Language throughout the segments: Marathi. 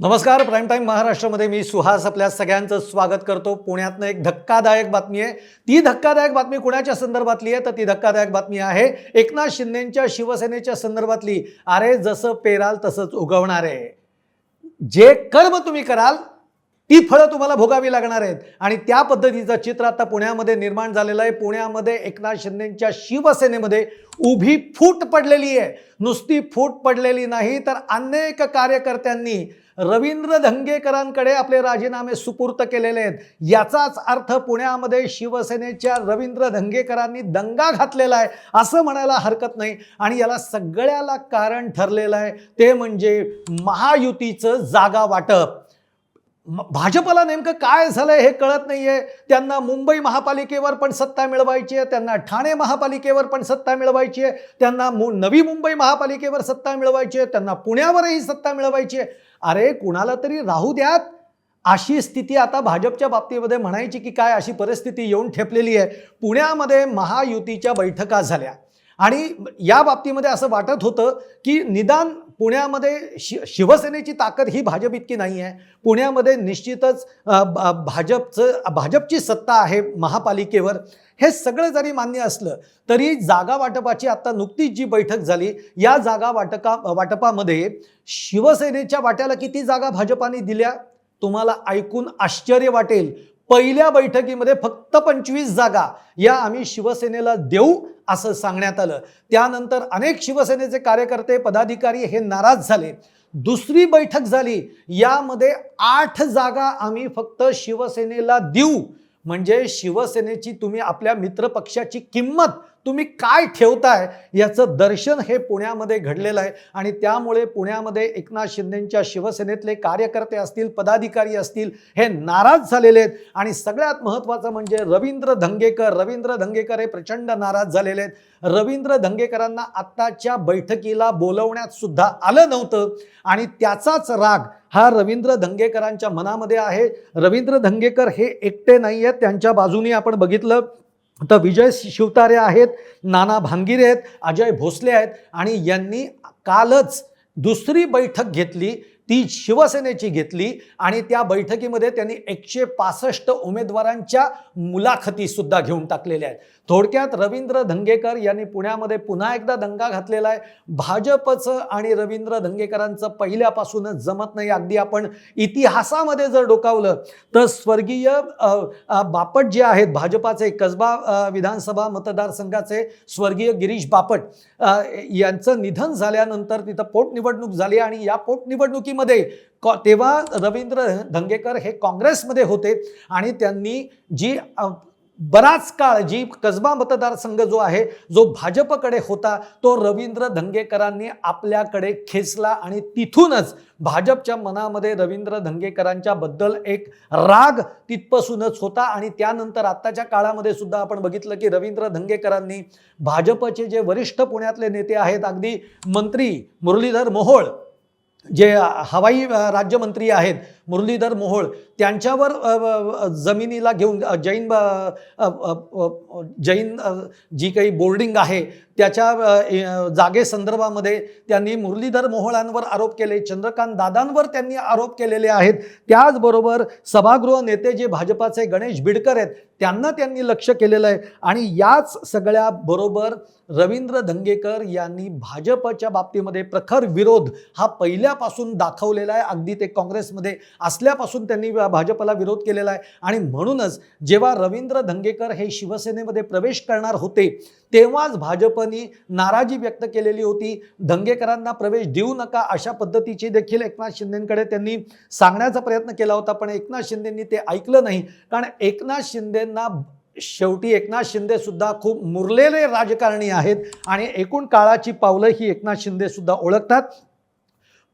नमस्कार प्राईम टाईम महाराष्ट्रामध्ये मी सुहास आपल्या सगळ्यांचं स्वागत करतो. पुण्यातनं एक धक्कादायक बातमी आहे. ती धक्कादायक बातमी कुणाच्या संदर्भातली आहे? तर ती धक्कादायक बातमी आहे एकनाथ शिंदेच्या शिवसेनेच्या संदर्भातली. अरे जसं पेराल तसंच उगवणार आहे. जे कर्म तुम्ही कराल ती फळं तुम्हाला भोगावी लागणार आहेत. आणि त्या पद्धतीचं चित्र आता पुण्यामध्ये निर्माण झालेलं आहे. पुण्यामध्ये एकनाथ शिंदेच्या शिवसेनेमध्ये उभी फूट पडलेली आहे. नुसती फूट पडलेली नाही तर अनेक कार्यकर्त्यांनी रवींद्र धंगेकरांकडे आपले राजीनामे सुपूर्त केलेले आहेत. याचाच अर्थ पुण्यामध्ये शिवसेनेच्या रवींद्र धंगेकरांनी दंगा घातलेला आहे असं म्हणायला हरकत नाही. आणि याला सगळ्याला कारण ठरलेलं आहे ते म्हणजे महायुतीचं जागा वाटप. भाजपला नेमकं काय झालंय हे कळत नाहीये. त्यांना मुंबई महापालिकेवर पण सत्ता मिळवायची आहे त्यांना ठाणे महापालिकेवर पण सत्ता मिळवायची आहे त्यांना मु नवी मुंबई महापालिकेवर सत्ता मिळवायची आहे त्यांना पुण्यावरही सत्ता मिळवायची आहे. अरे कुणाला तरी राहू द्यात. अशी स्थिती आता भाजपच्या बाबतीमध्ये म्हणायची की काय अशी परिस्थिती येऊन ठेपलेली आहे. पुण्यामध्ये महायुतीच्या बैठका झाल्या. आणि या बाबतीमध्ये असं वाटत होतं की निदान पुण्यामध्ये शि शिवसेनेची ताकद ही भाजप इतकी नाही आहे. पुण्यामध्ये निश्चितच भाजपचं भाजपची सत्ता आहे महापालिकेवर. हे सगळं जरी मान्य असलं तरी जागा वाटपाची आत्ता नुकतीच जी बैठक झाली या जागा वाटका वाटपामध्ये शिवसेनेच्या वाट्याला किती जागा भाजपाने दिल्या? तुम्हाला ऐकून आश्चर्य वाटेल. पहिल्या बैठकीमध्ये फक्त पंचवीस जागा या आम्ही शिवसेनेला देऊ असं सांगण्यात आलं. त्यानंतर अनेक शिवसेनेचे कार्यकर्ते पदाधिकारी हे नाराज झाले. दुसरी बैठक झाली. यामध्ये आठ जागा आम्ही फक्त शिवसेनेला देऊ. म्हणजे शिवसेनेची तुम्ही आपल्या मित्रपक्षाची किंमत तुम्ही काय ठेवताय याचं दर्शन हे पुण्यामध्ये घडलेलं आहे. आणि त्यामुळे पुण्यामध्ये एकनाथ शिंदेंच्या शिवसेनेतले कार्यकर्ते असतील पदाधिकारी असतील हे नाराज झालेले आहेत. आणि सगळ्यात महत्त्वाचं म्हणजे रवींद्र धंगेकर रवींद्र धंगेकर हे प्रचंड नाराज झालेले आहेत. रवींद्र धंगेकरांना आत्ताच्या बैठकीला बोलवण्यात सुद्धा आलं नव्हतं. आणि त्याचाच राग हा रवींद्र धंगेकरांच्या मनामध्ये आहे. रवींद्र धंगेकर हे एकटे नाही आहेत त्यांच्या बाजूनी आपण बघितलं तर विजय शिवतारे आहेत नाना भांगिरे आहेत अजय भोसले आहेत आणि यांनी कालच दुसरी बैठक घेतली ती शिवसेनेची घेतली आणि त्या बैठकीमध्ये त्यांनी एकशे पासष्ट उमेदवारांच्या मुलाखतीसुद्धा घेऊन टाकलेल्या आहेत. थोडक्यात रवींद्र धंगेकर यांनी पुण्यामध्ये पुन्हा एकदा दंगा घातलेला आहे. भाजपचं आणि रवींद्र धंगेकरांचं पहिल्यापासूनच जमत नाही. अगदी आपण इतिहासामध्ये जर डोकावलं तर स्वर्गीय बापट जे आहेत भाजपाचे कसबा विधानसभा मतदारसंघाचे स्वर्गीय गिरीश बापट यांचं निधन झाल्यानंतर तिथं पोटनिवडणूक झाली आणि या पोटनिवडणुकीमध्ये कॉ तेव्हा रवींद्र धंगेकर हे काँग्रेसमध्ये होते आणि त्यांनी जी बराच काळ जी कसबा मतदारसंघ जो आहे जो भाजपकडे होता तो रवींद्र धंगेकरांनी आपल्याकडे खेचला आणि तिथूनच भाजपच्या मनामध्ये रवींद्र धंगेकरांच्या बद्दल एक राग तिथपासूनच होता आणि त्यानंतर आत्ताच्या काळामध्ये सुद्धा आपण बघितलं की रवींद्र धंगेकरांनी भाजपचे जे वरिष्ठ पुण्यातले नेते आहेत अगदी मंत्री मुरलीधर मोहोळ जे हवाई राज्यमंत्री आहेत मुरलीधर मोहोळ त्यांच्यावर जमिनीला घेऊन जैन जैन जी काही बोर्डिंग आहे त्याच्या जागेसंदर्भामध्ये त्यांनी मुरलीधर मोहोळांवर आरोप केले चंद्रकांत दादांवर त्यांनी आरोप केलेले आहेत. त्याचबरोबर सभागृह नेते जे भाजपाचे गणेश बिडकर आहेत त्यांना त्यांनी लक्ष केलेलं आहे. आणि याच सगळ्या बरोबर रवींद्र धंगेकर यांनी भाजपच्या बाबतीमध्ये प्रखर विरोध हा पहिल्यापासून दाखवलेला आहे. अगदी ते काँग्रेसमध्ये असल्यापासून त्यांनी भाजपला विरोध केलेला आहे. आणि म्हणूनच जेव्हा रवींद्र धंगेकर हे शिवसेनेमध्ये प्रवेश करणार होते तेव्हाच भाजपनी नाराजी व्यक्त केलेली होती. धंगेकरांना प्रवेश देऊ नका अशा पद्धतीची देखील एकनाथ शिंदेकडे त्यांनी सांगण्याचा प्रयत्न केला होता पण एकनाथ शिंदेंनी ते ऐकलं नाही. कारण एकनाथ शिंदेंना शेवटी एकनाथ शिंदे सुद्धा खूप मुरलेले राजकारणी आहेत आणि एकूण काळाची पावलं ही एकनाथ शिंदे सुद्धा ओळखतात.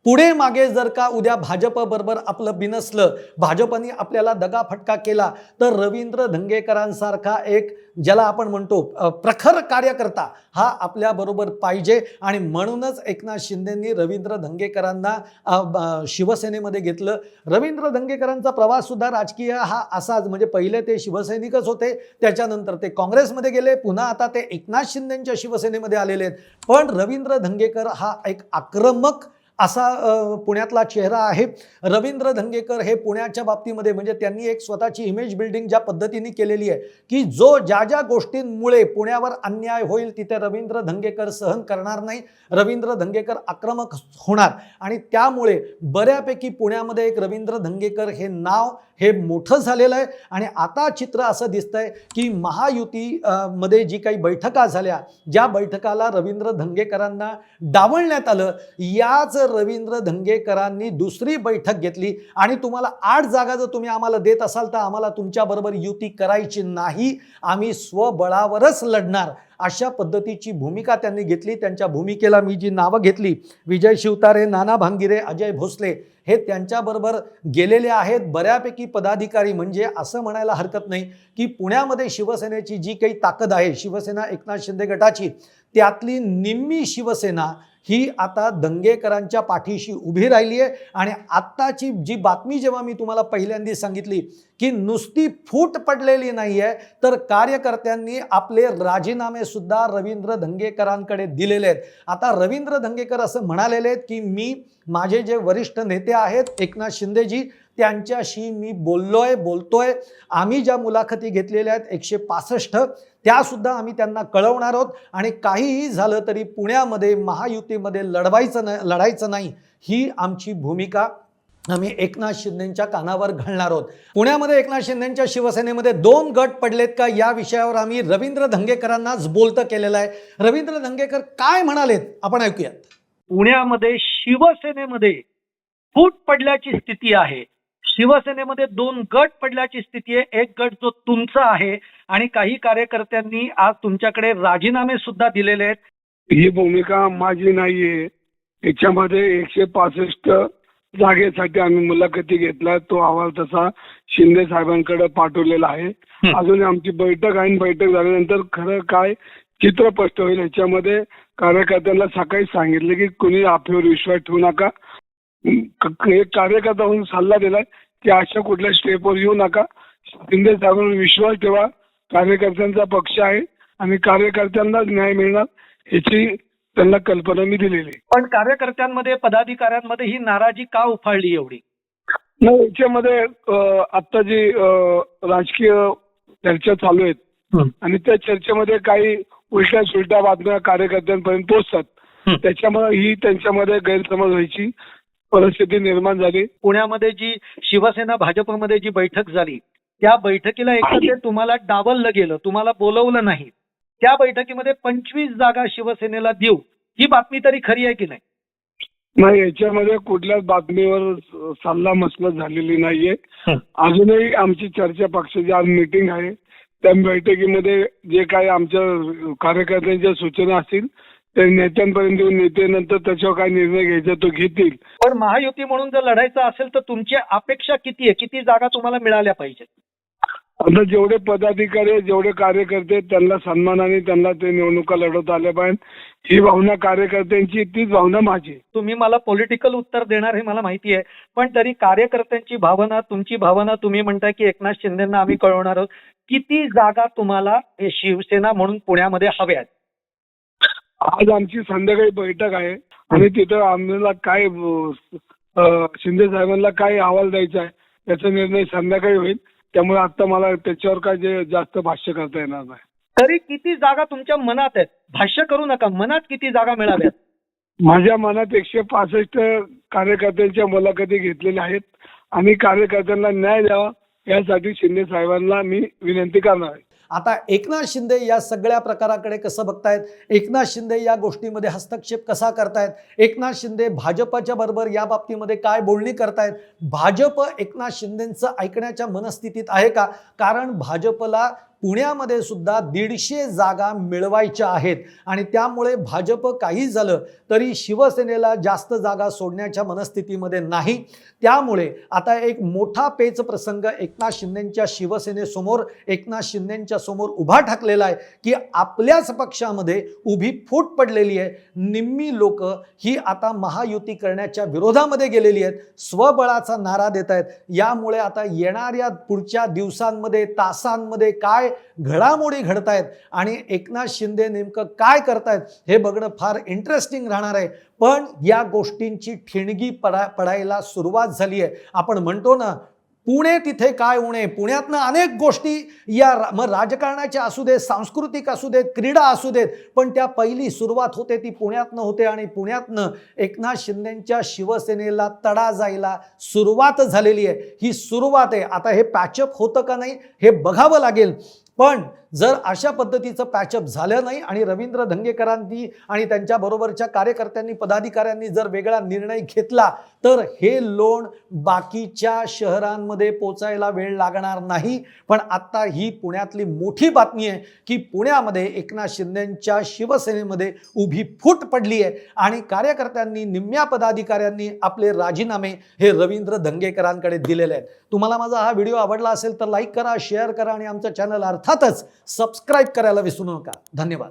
पुढे मागे जर का उद्या भाजपबरोबर आपलं बिनसलं भाजपने आपल्याला दगाफटका केला तर रवींद्र धंगेकरांसारखा एक ज्याला आपण म्हणतो प्रखर कार्यकर्ता हा आपल्याबरोबर पाहिजे. आणि म्हणूनच एकनाथ शिंदेंनी रवींद्र धंगेकरांना शिवसेनेमध्ये घेतलं. रवींद्र धंगेकरांचा प्रवाससुद्धा राजकीय हा असाच. म्हणजे पहिले ते शिवसैनिकच होते त्याच्यानंतर ते काँग्रेसमध्ये गेले पुन्हा आता ते एकनाथ शिंदेंच्या शिवसेनेमध्ये आलेले आहेत. पण रवींद्र धंगेकर हा एक आक्रमक असा पुण्यातला चेहरा आहे. रवींद्र धंगेकर हे पुण्याच्या बाबतीमध्ये म्हणजे त्यांनी एक स्वतःची इमेज बिल्डिंग ज्या पद्धतीने केलेली आहे की जो ज्या ज्या गोष्टींमुळे पुण्यावर अन्याय होईल तिथे रवींद्र धंगेकर सहन करणार नाही. रवींद्र धंगेकर आक्रमक होणार. आणि त्यामुळे बऱ्यापैकी पुण्यामध्ये एक रवींद्र धंगेकर हे नाव हे मोठं झालेलं आहे. आणि आता चित्र असं दिसतंय की महायुती मध्ये जी काही बैठका झाल्या ज्या बैठकाला रवींद्र धंगेकरांना डावलण्यात आलं याच रवींद्र धंगेकरांनी दुसरी बैठक घेतली आणि तुम्हाला आठ जागा जर तुम्ही आम्हाला देत असाल तर आम्हाला तुमच्याबरोबर युती करायची नाही. आम्ही स्वबळावरच लढणार. अशा पद्धतीची भूमिका त्यांनी घेतली. त्यांच्या भूमिकेला मी जी नावं घेतली विजय शिवतारे नाना भांगिरे अजय भोसले हे त्यांच्याबरोबर गेलेले आहेत. बऱ्यापैकी पदाधिकारी म्हणजे असं म्हणायला हरकत नाही की पुण्यामध्ये शिवसेनेची जी काही ताकद आहे शिवसेना एकनाथ शिंदे गटाची त्यातली निम्मी शिवसेना ही आता दंगेकरांच्या पाठीशी उभी राहिली आहे. आणि आत्ताची जी बातमी जेव्हा मी तुम्हाला पहिल्यांदा सांगितली की नुसती फूट पडलेली नाही आहे तर कार्यकर्त्यांनी आपले राजीनामे सुद्धा रवींद्र धंगेकरांकडे दिलेले आहेत. आता रवींद्र धंगेकर असं म्हणालेले आहेत की मी माझे जे वरिष्ठ नेते आहेत एकनाथ शिंदेजी त्यांच्याशी मी बोललोय बोलतोय. आम्ही ज्या मुलाखती घेतलेल्या आहेत एकशे पासष्ट त्यासुद्धा आम्ही त्यांना कळवणार आहोत. आणि काहीही झालं तरी पुण्यामध्ये महायुतीमध्ये लढवायचं नाही लढायचं नाही ही आमची भूमिका. आम्ही एकनाथ शिंदेच्या कानावर घालणार आहोत. पुण्यामध्ये एकनाथ शिंदेच्या शिवसेनेमध्ये दोन गट पडलेत का या विषयावर आम्ही रवींद्र धंगेकरांनाच बोलतं केलेलं आहे. रवींद्र धंगेकर काय म्हणालेत? आपण ऐकूयात. पुण्यामध्ये शिवसेनेमध्ये फूट पडल्याची स्थिती आहे. शिवसेनेमध्ये दोन गट पडल्याची स्थिती आहे. एक गट जो तुमचा आहे आणि काही कार्यकर्त्यांनी आज तुमच्याकडे राजीनामे सुद्धा दिलेले आहेत. ही भूमिका माझी नाहीये. याच्यामध्ये एकशे पासष्ट जागेसाठी आम्ही मुलाखती घेतला तो अहवाल तसा शिंदे साहेबांकडे पाठवलेला आहे. अजून आमची बैठक आहे बैठक झाल्यानंतर खरं काय चित्र स्पष्ट होईल याच्यामध्ये कार्यकर्त्यांना सकाळी सांगितलं की कुणी आपल्यावर विश्वास ठेवू नका. एक कार्यकर्ता म्हणून सल्ला दिलाय. की अशा कुठल्या स्टेपवर येऊ नका शिंदे साहेबांवर विश्वास ठेवा कार्यकर्त्यांचा पक्ष आहे आणि कार्यकर्त्यांनाच न्याय मिळणार याची त्यांना कल्पना मी दिलेली आहे. पण कार्यकर्त्यांमध्ये पदाधिकाऱ्यांमध्ये ही नाराजी का उफाळली एवढी नाही याच्यामध्ये आता जी राजकीय चर्चा चालू आहेत. आणि त्या चर्चेमध्ये काही उलट्या सुलट्या बातम्या कार्यकर्त्यांपर्यंत पोहोचतात. त्याच्यामुळे ही त्यांच्यामध्ये गैरसमज व्हायची परिस्थिती निर्माण झाली. पुण्यामध्ये जी शिवसेना भाजपमध्ये जी बैठक झाली त्या बैठकीला एकत्र तुम्हाला डावललं गेलं तुम्हाला बोलवलं नाही. त्या बैठकीमध्ये पंचवीस जागा शिवसेनेला देऊ ही बातमी तरी खरी आहे की नाही? नाही याच्यामध्ये कुठल्याच बातमीवर सल्ला मसलत झालेली नाहीये. अजूनही आमची चर्चा पक्षाची आज मीटिंग आहे त्या बैठकीमध्ये जे काही आमच्या कार्यकर्त्यांच्या सूचना असतील ते नेत्यांपर्यंत येऊन नेत्यानंतर त्याच्यावर काय निर्णय घ्यायचा तो घेतील. पण महायुती म्हणून जर लढायचं असेल तर तुमची अपेक्षा किती आहे? किती जागा तुम्हाला मिळाल्या पाहिजेत? आता जेवढे पदाधिकारी जेवढे कार्यकर्ते त्यांना सन्मानाने त्यांना ते निवडणुका लढवता आल्या पाहिजे ही भावना कार्यकर्त्यांची तीच भावना माझी. तुम्ही मला पॉलिटिकल उत्तर देणार हे मला माहिती आहे. पण तरी कार्यकर्त्यांची भावना तुमची भावना तुम्ही म्हणताय की एकनाथ शिंदेना आम्ही कळवणार आहोत. किती जागा तुम्हाला हे शिवसेना म्हणून पुण्यामध्ये हव्यात? आज आमची संध्याकाळी बैठक आहे आणि तिथं आम्हाला काय अं, शिंदे साहेबांना काय अहवाल द्यायचा आहे त्याचा निर्णय संध्याकाळी होईल. त्यामुळे आता मला त्याच्यावर काय जे जास्त भाष्य करता येणार नाही. तरी किती जागा तुमच्या मनात आहेत? भाष्य करू नका. मनात किती जागा मिळाव्यात? माझ्या मनात एकशे पासष्ट कार्यकर्त्यांच्या मुलाखती घेतलेल्या आहेत. आणि कार्यकर्त्यांना न्याय द्यावा यासाठी शिंदे साहेबांना मी विनंती करणार आहे. आता एकनाथ शिंदे या सगळ्या प्रकाराकडे कसं बघतायत? एकनाथ शिंदे या गोष्टीमध्ये हस्तक्षेप कसा करतायत? एकनाथ शिंदे भाजपच्या बरोबर या बाबतीमध्ये काय बोलणी करतायत? भाजप एकनाथ शिंदेंचं ऐकण्याच्या मनस्थितीत आहे का? कारण भाजपला पुण्यामध्ये सुद्धा दीडशे जागा मिळवायच्या आहेत. आणि त्यामुळे भाजप काही झालं तरी शिवसेनेला जास्त जागा सोडण्याच्या मनस्थितीमध्ये नाही. त्यामुळे आता एक मोठा पेच प्रसंग एकनाथ शिंदेच्या शिवसेनेसमोर एकनाथ शिंदेच्या समोर उभा ठाकलेला आहे की आपल्याच पक्षामध्ये उभी फूट पडलेली आहे. निम्मी लोक ही आता महायुती करण्याच्या विरोधामध्ये गेलेली आहेत. स्वबळाचा नारा देत आहेत यामुळे आता येणाऱ्या पुढच्या दिवसांमध्ये तासांमध्ये काय घडामोडी घडतायत आणि एकनाथ शिंदे नेमकं काय करतायत हे बघणं फार इंटरेस्टिंग राहणार आहे. पण या गोष्टींची ठिणगी पडा पडायला सुरुवात झाली आहे आपण म्हणतो ना पुणे तिथे काय उणे? पुण्यातनं अनेक गोष्टी या रा- मग राजकारणाच्या असू देत सांस्कृतिक असू देत क्रीडा असू देत पण त्या पहिली सुरुवात होते ती पुण्यातनं होते आणि पुण्यातनं एकनाथ शिंदेच्या शिवसेनेला तडा जायला सुरुवात झालेली आहे. ही सुरुवात आहे. आता हे पॅचअप होतं का नाही हे बघावं लागेल. पण जर अशा पद्धतीचं पॅचअप झालं नाही आणि रवींद्र धंगेकरांनी आणि त्यांच्याबरोबरच्या कार्यकर्त्यांनी पदाधिकाऱ्यांनी जर वेगळा निर्णय घेतला तर हे लोण बाकीच्या शहरांमध्ये पोचायला वेळ लागणार नाही. पण आत्ता ही पुण्यातली मोठी बातमी आहे की पुण्यामध्ये एकनाथ शिंदेंच्या शिवसेनेमध्ये उभी फूट पडली आहे आणि कार्यकर्त्यांनी निम्म्या पदाधिकाऱ्यांनी आपले राजीनामे हे रवींद्र धंगेकरांकडे दिलेले आहेत. तुम्हाला माझा हा व्हिडिओ आवडला असेल तर लाईक करा शेअर करा आणि आमचं चॅनल अर्थातच सबस्क्राईब करायला विसरू नका. धन्यवाद.